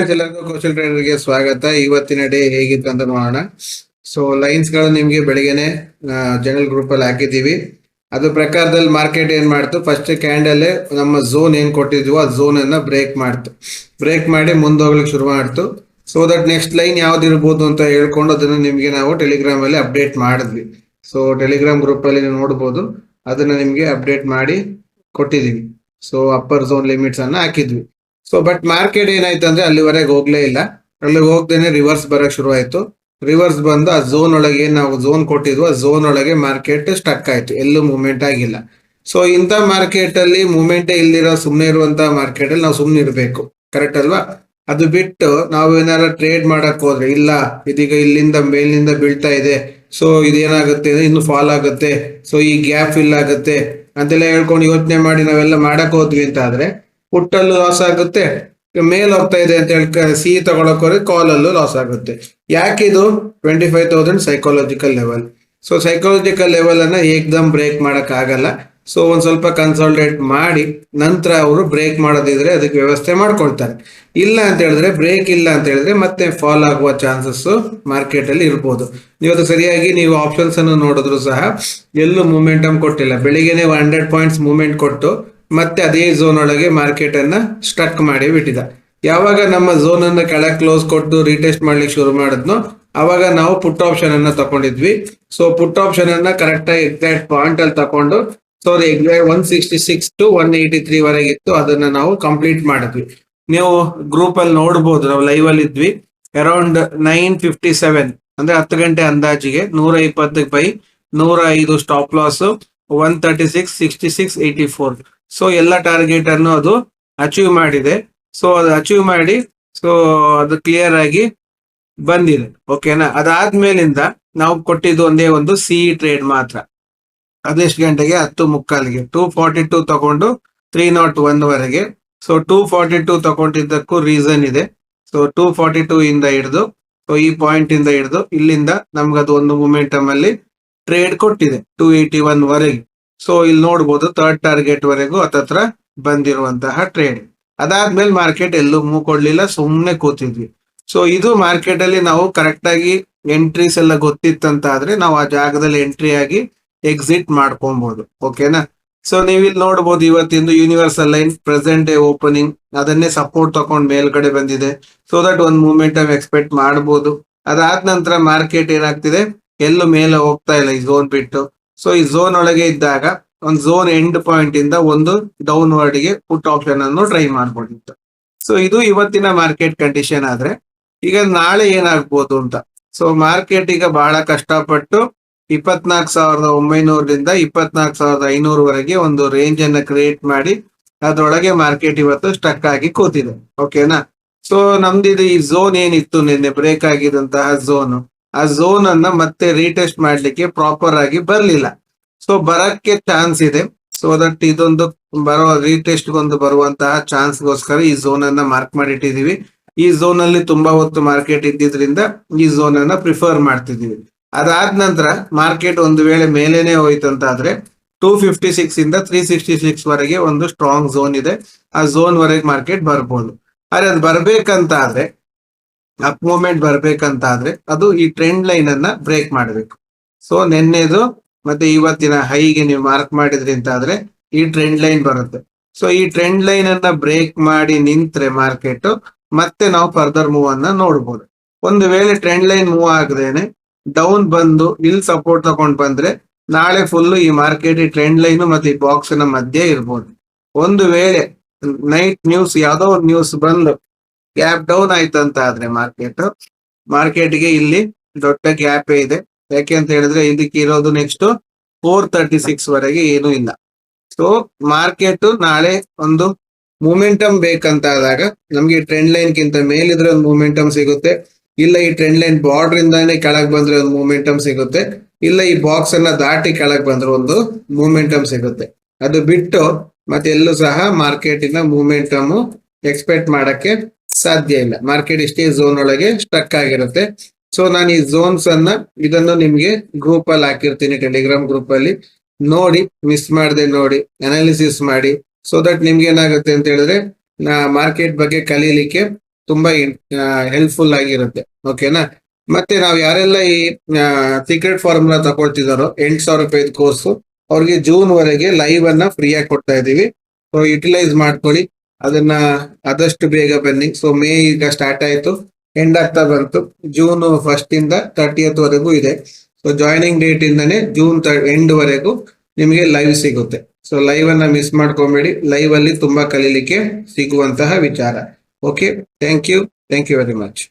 ಎಲ್ಲರಿಗೂ ಕೌಶಲ್ ಟ್ರೈನರ್ಗೆ ಸ್ವಾಗತ. ಇವತ್ತಿನ ಡೇ ಹೇಗಿತ್ತು ಅಂತ ನೋಡೋಣ. ಸೊ ಲೈನ್ಸ್ಗಳು ನಿಮ್ಗೆ ಬೆಳಿಗ್ಗೆನೆ ಜನರಲ್ ಗ್ರೂಪ್ ಅಲ್ಲಿ ಹಾಕಿದೀವಿ ಅದ್ರ ಪ್ರಕಾರದಲ್ಲಿ ಮಾರ್ಕೆಟ್ ಏನ್ ಮಾಡ್ತು? ಫಸ್ಟ್ ಕ್ಯಾಂಡಲ್ ನಮ್ಮ ಝೋನ್ ಏನ್ ಕೊಟ್ಟಿದ್ವು, ಆ ಝೋನ್ ಅನ್ನ ಬ್ರೇಕ್ ಮಾಡ್ತು. ಬ್ರೇಕ್ ಮಾಡಿ ಮುಂದೋಗ್ಲಿಕ್ಕೆ ಶುರು ಮಾಡ್ತು. ಸೊ ದಟ್ ನೆಕ್ಸ್ಟ್ ಲೈನ್ ಯಾವ್ದು ಇರ್ಬೋದು ಅಂತ ಹೇಳ್ಕೊಂಡು ಅದನ್ನ ನಿಮ್ಗೆ ನಾವು ಟೆಲಿಗ್ರಾಮ್ ಅಲ್ಲಿ ಅಪ್ಡೇಟ್ ಮಾಡಿದ್ವಿ. ಸೊ ಟೆಲಿಗ್ರಾಮ್ ಗ್ರೂಪ್ ಅಲ್ಲಿ ನೀವು ನೋಡ್ಬೋದು. ಅದನ್ನ ನಿಮ್ಗೆ ಅಪ್ಡೇಟ್ ಮಾಡಿ ಕೊಟ್ಟಿದೀವಿ ಸೊ ಅಪ್ಪರ್ ಝೋನ್ ಲಿಮಿಟ್ಸ್ ಅನ್ನ ಹಾಕಿದ್ವಿ. ಸೊ ಬಟ್ ಮಾರ್ಕೆಟ್ ಏನಾಯ್ತು ಅಂದ್ರೆ ಅಲ್ಲಿವರೆಗೆ ಹೋಗ್ಲೇ ಇಲ್ಲ. ಅಲ್ಲಿಗೆ ಹೋಗ್ದೇನೆ ರಿವರ್ಸ್ ಬರಕ್ ಶುರು ಆಯ್ತು ರಿವರ್ಸ್ ಬಂದು ಆ ಝೋನ್ ಒಳಗೆ ಏನ್ ನಾವು ಝೋನ್ ಕೊಟ್ಟಿದ್ವು ಆ ಝೋನ್ ಒಳಗೆ ಮಾರ್ಕೆಟ್ ಸ್ಟಕ್ ಆಯ್ತು. ಎಲ್ಲೂ ಮೂವ್ಮೆಂಟ್ ಆಗಿಲ್ಲ. ಸೊ ಇಂಥ ಮಾರ್ಕೆಟ್ ಅಲ್ಲಿ ಮೂವ್ಮೆಂಟೇ ಇಲ್ದಿರೋ ಸುಮ್ಮನೆ ಇರುವಂತ ಮಾರ್ಕೆಟ್ ಅಲ್ಲಿ ನಾವು ಸುಮ್ಮನೆ ಇರಬೇಕು. ಕರೆಕ್ಟ್ ಅಲ್ವಾ? ಅದು ಬಿಟ್ಟು ನಾವು ಏನಾರ ಟ್ರೇಡ್ ಮಾಡಕ್ ಹೋದ್ರೆ, ಇಲ್ಲ, ಇದೀಗ ಇಲ್ಲಿಂದ ಮೇಲಿನಿಂದ ಬೀಳ್ತಾ ಇದೆ. ಸೊ ಇದೇನಾಗುತ್ತೆ ಇನ್ನು ಫಾಲ್ ಆಗುತ್ತೆ. ಸೊ ಈ ಗ್ಯಾಪ್ ಫಿಲ್ ಆಗುತ್ತೆ ಅಂತೆಲ್ಲ ಹೇಳ್ಕೊಂಡು ಯೋಚನೆ ಮಾಡಿ ನಾವೆಲ್ಲ ಮಾಡಕ್ ಹೋದ್ವಿ ಅಂತ ಆದ್ರೆ ಪುಟ್ಟಲ್ಲೂ ಲಾಸ್ ಆಗುತ್ತೆ, ಮೇಲ್ ಹೋಗ್ತಾ ಇದೆ ಅಂತ ಹೇಳಿ ಸಿ ತಗೊಳಕ್ ಕಾಲ್ ಅಲ್ಲೂ ಲಾಸ್ ಆಗುತ್ತೆ. ಯಾಕಿದು twenty five thousand psychological level so psychological level ಅನ್ನ ಏಕ್ದಮ್ ಬ್ರೇಕ್ ಮಾಡಕ್ ಆಗಲ್ಲ. ಸೊ ಒಂದ್ ಸ್ವಲ್ಪ ಕನ್ಸಲ್ಟೇಟ್ ಮಾಡಿ, ನಂತರ ಅವರು ಬ್ರೇಕ್ ಮಾಡೋದಿದ್ರೆ ಅದಕ್ಕೆ ವ್ಯವಸ್ಥೆ ಮಾಡ್ಕೊಳ್ತಾರೆ. ಇಲ್ಲ ಅಂತ ಹೇಳಿದ್ರೆ ಬ್ರೇಕ್ ಇಲ್ಲ ಅಂತ ಹೇಳಿದ್ರೆ ಮತ್ತೆ ಫಾಲ್ ಆಗುವ ಚಾನ್ಸಸ್ ಮಾರ್ಕೆಟ್ ಅಲ್ಲಿ ಇರ್ಬೋದು. ಇವತ್ತು ಸರಿಯಾಗಿ ನೀವು ಆಪ್ಷನ್ಸ್ ಅನ್ನು ನೋಡಿದ್ರು ಸಹ ಎಲ್ಲೂ ಮೂಮೆಂಟಮ್ ಕೊಟ್ಟಿಲ್ಲ. ಬೆಳಿಗ್ಗೆನೆ ಹಂಡ್ರೆಡ್ ಪಾಯಿಂಟ್ಸ್ ಮೂವ್ಮೆಂಟ್ ಕೊಟ್ಟು ಮತ್ತೆ ಅದೇ ಝೋನ್ ಒಳಗೆ ಮಾರ್ಕೆಟ್ ಅನ್ನ ಸ್ಟಕ್ ಮಾಡಿ ಬಿಟ್ಟಿದ. ಯಾವಾಗ ನಮ್ಮ ಝೋನ್ ಅನ್ನ ಕೆಳಗೆ ಕ್ಲೋಸ್ ಕೊಟ್ಟು ರೀಟೆಸ್ಟ್ ಮಾಡ್ಲಿಕ್ಕೆ ಶುರು ಮಾಡಿದ್ನೋ, ಅವಾಗ ನಾವು ಪುಟ್ ಆಪ್ಷನ್ ಅನ್ನ ತಗೊಂಡಿದ್ವಿ ಸೊ ಪುಟ್ ಆಪ್ಷನ್ ಅನ್ನ ಕರೆಕ್ಟ್ ಆಗಿ ಎಕ್ಸಾಕ್ಟ್ ಪಾಯಿಂಟ್ ಅಲ್ಲಿ ತಕೊಂಡು so exact one sixty six to one eighty three ವರೆಗೆ ಇತ್ತು, ಅದನ್ನ ನಾವು ಕಂಪ್ಲೀಟ್ ಮಾಡಿದ್ವಿ. ನೀವು ಗ್ರೂಪ್ ಅಲ್ಲಿ ನೋಡ್ಬೋದು, ನಾವು ಲೈವ್ ಅಲ್ಲಿ ಇದ್ವಿ. ಅರೌಂಡ್ ನೈನ್ ಫಿಫ್ಟಿ ಸೆವೆನ್ ಅಂದ್ರೆ ಹತ್ತು ಗಂಟೆ ಅಂದಾಜಿಗೆ ನೂರ ಇಪ್ಪತ್ತಕ್ಕೆ ಬೈ ನೂರ ಐದು stop loss one thirty six sixty six eighty four so ಎಲ್ಲ ಟಾರ್ಗೆಟ್ ಅನ್ನು ಅದು ಅಚೀವ್ ಮಾಡಿದೆ. ಸೊ ಅದು ಅಚೀವ್ ಮಾಡಿ ಸೊ ಅದು ಕ್ಲಿಯರ್ ಆಗಿ ಬಂದಿದೆ. ಓಕೆನಾ ಅದಾದ್ಮೇಲಿಂದ ನಾವು ಕೊಟ್ಟಿದ್ದು ಒಂದೇ ಒಂದು ಸಿ ಟ್ರೇಡ್ ಮಾತ್ರ. ಅದೆಷ್ಟು ಗಂಟೆಗೆ ಹತ್ತು ಮುಕ್ಕಾಲಿಗೆ. ಟೂ ಫಾರ್ಟಿ ಟೂ ತಗೊಂಡು ತ್ರೀ ನಾಟ್ ಒನ್ ವರೆಗೆ. ಸೊ ಟೂ ಫಾರ್ಟಿ ಟೂ ತಗೊಂಡಿದ್ದಕ್ಕೂ ರೀಸನ್ ಇದೆ. ಸೊ ಟೂ ಫಾರ್ಟಿ ಟೂ ಇಂದ ಹಿಡಿದು ಸೊ ಈ ಪಾಯಿಂಟ್ ಇಂದ ಹಿಡಿದು ಇಲ್ಲಿಂದ ನಮ್ಗದು ಒಂದು ಮೊಮೆಂಟಮ್ ಅಲ್ಲಿ ಟ್ರೇಡ್ ಕೊಟ್ಟಿದೆ. ಟೂ ಏಯ್ಟಿ ಒನ್ ವರೆಗೆ. ಸೊ ಇಲ್ಲಿ ನೋಡ್ಬೋದು ಥರ್ಡ್ ಟಾರ್ಗೆಟ್ ವರೆಗೂ ಹತ್ತತ್ರ ಬಂದಿರುವಂತಹ ಟ್ರೇಡ್ ಅದಾದ್ಮೇಲೆ ಮಾರ್ಕೆಟ್ ಎಲ್ಲೂ ಮೂವ್ ಕೊಡ್ಲಿಲ್ಲ ಸುಮ್ಮನೆ ಕೂತಿದ್ವಿ. ಸೊ ಇದು ಮಾರ್ಕೆಟ್ ಅಲ್ಲಿ ನಾವು ಕರೆಕ್ಟ್ ಆಗಿ ಎಂಟ್ರೀಸ್ ಎಲ್ಲ ಗೊತ್ತಿತ್ತಂತ ಆದ್ರೆ ನಾವು ಆ ಜಾಗದಲ್ಲಿ ಎಂಟ್ರಿ ಆಗಿ ಎಕ್ಸಿಟ್ ಮಾಡ್ಕೊಬಹುದು ಓಕೆನಾ ಸೊ ನೀವು ಇಲ್ಲಿ ನೋಡ್ಬೋದು ಇವತ್ತಿಂದು universal line present day opening ಅದನ್ನೇ ಸಪೋರ್ಟ್ ತಗೊಂಡ್ ಮೇಲ್ಗಡೆ ಬಂದಿದೆ. ಸೊ ದಟ್ ಒಂದು ಮೂಮೆಂಟ್ ಎಕ್ಸ್ಪೆಕ್ಟ್ ಮಾಡಬಹುದು ಅದಾದ ನಂತರ ಮಾರ್ಕೆಟ್ ಏನಾಗ್ತಿದೆ? ಎಲ್ಲೂ ಮೇಲೆ ಹೋಗ್ತಾ ಇಲ್ಲ ಈ ಝೋನ್ ಬಿಟ್ಟು. ಸೊ ಈ ಝೋನ್ ಒಳಗೆ ಇದ್ದಾಗ ಒಂದು ಝೋನ್ ಎಂಡ್ ಪಾಯಿಂಟ್ ಇಂದ ಒಂದು ಡೌನ್ ವರ್ಡ್ಗೆ ಪುಟ್ ಆಪ್ಷನ್ ಅನ್ನು ಟ್ರೈ ಮಾಡ್ಬೋದಿತ್ತು. ಸೊ ಇದು ಇವತ್ತಿನ ಮಾರ್ಕೆಟ್ ಕಂಡೀಷನ್ ಆದ್ರೆ ಈಗ ನಾಳೆ ಏನಾಗ್ಬೋದು ಅಂತ. ಸೊ ಮಾರ್ಕೆಟ್ ಈಗ ಬಹಳ ಕಷ್ಟಪಟ್ಟು ಇಪ್ಪತ್ನಾಲ್ಕು ಸಾವಿರದ ಒಂಬೈನೂರರಿಂದ ಇಪ್ಪತ್ನಾಲ್ಕು ಸಾವಿರದ ಐನೂರವರೆಗೆ ಒಂದು ರೇಂಜ್ ಅನ್ನ ಕ್ರಿಯೇಟ್ ಮಾಡಿ ಅದ್ರೊಳಗೆ ಮಾರ್ಕೆಟ್ ಇವತ್ತು ಸ್ಟಕ್ ಆಗಿ ಕೂತಿದೆ. ಓಕೆನಾ ಸೊ ನಮ್ದಿದು ಈ ಝೋನ್ ಏನಿತ್ತು, ನಿನ್ನೆ ಬ್ರೇಕ್ ಆಗಿದಂತಹ ಝೋನ್ ಆ ಝೋನ್ ಅನ್ನ ಮತ್ತೆ ರೀಟೆಸ್ಟ್ ಮಾಡ್ಲಿಕ್ಕೆ ಪ್ರಾಪರ್ ಆಗಿ ಬರ್ಲಿಲ್ಲ. ಸೊ ಬರಕ್ಕೆ ಚಾನ್ಸ್ ಇದೆ. ಸೊ ದಟ್ ಇದೊಂದು ಬರೋ ರೀಟೆಸ್ಟ್ ಒಂದು ಬರುವಂತಹ ಚಾನ್ಸ್ ಗೋಸ್ಕರ ಈ ಝೋನ್ ಅನ್ನ ಮಾರ್ಕ್ ಮಾಡಿಟ್ಟಿದೀವಿ ಈ ಝೋನ್ ಅಲ್ಲಿ ತುಂಬಾ ಹೊತ್ತು ಮಾರ್ಕೆಟ್ ಇದ್ದಿದ್ರಿಂದ ಈ ಝೋನ್ ಅನ್ನ ಪ್ರಿಫರ್ ಮಾಡ್ತಿದೀವಿ ಅದಾದ ನಂತರ ಮಾರ್ಕೆಟ್ ಒಂದು ವೇಳೆ ಮೇಲೇನೆ ಹೋಯ್ತು ಆದ್ರೆ ಟೂ ಫಿಫ್ಟಿ ಸಿಕ್ಸ್ ಇಂದ ತ್ರೀ ಸಿಕ್ಸ್ಟಿ ಸಿಕ್ಸ್ ವರೆಗೆ ಒಂದು ಸ್ಟ್ರಾಂಗ್ ಝೋನ್ ಇದೆ. ಆ ಝೋನ್ ವರೆಗೆ ಮಾರ್ಕೆಟ್ ಬರ್ಬೋದು. ಆದ್ರೆ ಅದು ಬರ್ಬೇಕಂತ ಆದ್ರೆ ಅಪ್ ಮೂವ್ಮೆಂಟ್ ಬರ್ಬೇಕಂತ ಆದ್ರೆ ಅದು ಈ ಟ್ರೆಂಡ್ ಲೈನ್ ಅನ್ನ ಬ್ರೇಕ್ ಮಾಡಬೇಕು. ಸೊ ನಿನ್ನೆದು ಮತ್ತೆ ಇವತ್ತಿನ ಹೈಗೆ ನೀವು ಮಾರ್ಕ್ ಮಾಡಿದ್ರಿ ಅಂತ ಆದ್ರೆ ಈ ಟ್ರೆಂಡ್ ಲೈನ್ ಬರುತ್ತೆ. ಸೊ ಈ ಟ್ರೆಂಡ್ ಲೈನ್ ಅನ್ನ ಬ್ರೇಕ್ ಮಾಡಿ ನಿಂತ್ರೆ ಮಾರ್ಕೆಟ್ ಮತ್ತೆ ನಾವು ಫರ್ದರ್ ಮೂವ್ ಅನ್ನ ನೋಡ್ಬೋದು. ಒಂದು ವೇಳೆ ಟ್ರೆಂಡ್ ಲೈನ್ ಮೂವ್ ಆಗದೇನೆ ಡೌನ್ ಬಂದು ಇಲ್ಲಿ ಸಪೋರ್ಟ್ ತಗೊಂಡ್ ಬಂದ್ರೆ ನಾಳೆ ಫುಲ್ ಈ ಮಾರ್ಕೆಟ್ ಈ ಟ್ರೆಂಡ್ ಲೈನ್ ಮತ್ತೆ ಈ ಬಾಕ್ಸ್ನ ಮಧ್ಯೆ ಇರ್ಬೋದು. ಒಂದು ವೇಳೆ ನೈಟ್ ನ್ಯೂಸ್ ಯಾವ್ದೋ ಒಂದು ನ್ಯೂಸ್ ಬಂದು ಗ್ಯಾಪ್ ಡೌನ್ ಆಯ್ತು ಅಂತ ಆದ್ರೆ ಮಾರ್ಕೆಟ್ ಮಾರ್ಕೆಟ್ಗೆ ಇಲ್ಲಿ ದೊಡ್ಡ ಗ್ಯಾಪ್ ಇದೆ. ಯಾಕೆ ಅಂತ ಹೇಳಿದ್ರೆ ಇದಕ್ಕೆ ಇರೋದು ನೆಕ್ಸ್ಟ್ ಫೋರ್ ತರ್ಟಿ ಸಿಕ್ಸ್ ವರೆಗೆ ಏನು ಇಲ್ಲ. ಸೊ ಮಾರ್ಕೆಟ್ ನಾಳೆ ಒಂದು ಮೂಮೆಂಟಮ್ ಬೇಕಂತ ಆದಾಗ ನಮ್ಗೆ ಟ್ರೆಂಡ್ ಲೈನ್ ಗಿಂತ ಮೇಲಿದ್ರೆ ಒಂದು ಮೂಮೆಂಟಮ್ ಸಿಗುತ್ತೆ. ಇಲ್ಲ ಈ ಟ್ರೆಂಡ್ ಲೈನ್ ಬಾರ್ಡರ್ ಇಂದಾನೆ ಕೆಳಗ್ ಬಂದ್ರೆ ಒಂದು ಮೂಮೆಂಟಮ್ ಸಿಗುತ್ತೆ. ಇಲ್ಲ ಈ ಬಾಕ್ಸ್ ಅನ್ನ ದಾಟಿ ಕೆಳಗ್ ಬಂದ್ರೆ ಒಂದು ಮೂಮೆಂಟಮ್ ಸಿಗುತ್ತೆ. ಅದು ಬಿಟ್ಟು ಮತ್ತೆ ಎಲ್ಲೂ ಸಹ ಮಾರ್ಕೆಟಿನ ಮೂಮೆಂಟಮ್ ಎಕ್ಸ್ಪೆಕ್ಟ್ ಮಾಡಕ್ಕೆ ಸಾಧ್ಯ ಇಲ್ಲ. ಮಾರ್ಕೆಟ್ ಇಷ್ಟೇ ಝೋನ್ ಒಳಗೆ ಸ್ಟಕ್ ಆಗಿರುತ್ತೆ. ಸೊ ನಾನು ಈ ಝೋನ್ಸ್ ಅನ್ನ, ಇದನ್ನು ನಿಮ್ಗೆ ಗ್ರೂಪ್ ಅಲ್ಲಿ ಹಾಕಿರ್ತೀನಿ ಟೆಲಿಗ್ರಾಮ್ ಗ್ರೂಪ್ ಅಲ್ಲಿ. ನೋಡಿ ಮಿಸ್ ಮಾಡದೆ ನೋಡಿ ಅನಾಲಿಸಿಸ್ ಮಾಡಿ ಸೊ ದಟ್ ನಿಮ್ಗೆ ಏನಾಗುತ್ತೆ ಅಂತ ಹೇಳಿದ್ರೆ ಮಾರ್ಕೆಟ್ ಬಗ್ಗೆ ಕಲೀಲಿಕ್ಕೆ ತುಂಬಾ ಹೆಲ್ಪ್ಫುಲ್ ಆಗಿರುತ್ತೆ. ಓಕೆನಾ ಮತ್ತೆ ನಾವು ಯಾರೆಲ್ಲ ಈ ಸೀಕ್ರೆಟ್ ಫಾರ್ಮುಲಾ ತಗೊಳ್ತಿದಾರೋ, ಎಂಟು ಸಾವಿರ ರೂಪಾಯಿ ಕೋರ್ಸ್ ಅವ್ರಿಗೆ ಜೂನ್ ವರೆಗೆ ಲೈವ್ ಅನ್ನ ಫ್ರೀ ಆಗಿ ಕೊಡ್ತಾ ಇದೀವಿ. ಸೊ ಯುಟಿಲೈಸ್ ಮಾಡ್ಕೊಳ್ಳಿ. ಅದನ್ನ ಆದಷ್ಟು ಬೇಗ ಬನ್ನಿ. ಸೊ ಮೇ ಈಗ ಸ್ಟಾರ್ಟ್ ಆಯಿತು. ಎಂಡ್ ಆಗ್ತಾ ಬಂತು. ಜೂನ್ ಫಸ್ಟ್ ಇಂದ ತರ್ಟಿಯತ್ ವರೆಗೂ ಇದೆ. ಸೊ ಜಾಯ್ನಿಂಗ್ ಡೇಟ್ ಇಂದಾನೆ ಜೂನ್ ಎಂಡ್ ವರೆಗೂ ನಿಮಗೆ ಲೈವ್ ಸಿಗುತ್ತೆ. ಸೊ ಲೈವ್ ಅನ್ನ ಮಿಸ್ ಮಾಡ್ಕೊಬೇಡಿ. ಲೈವ್ ಅಲ್ಲಿ ತುಂಬಾ ಕಲೀಲಿಕ್ಕೆ ಸಿಗುವಂತಹ ವಿಚಾರ. Okay thank you thank you very much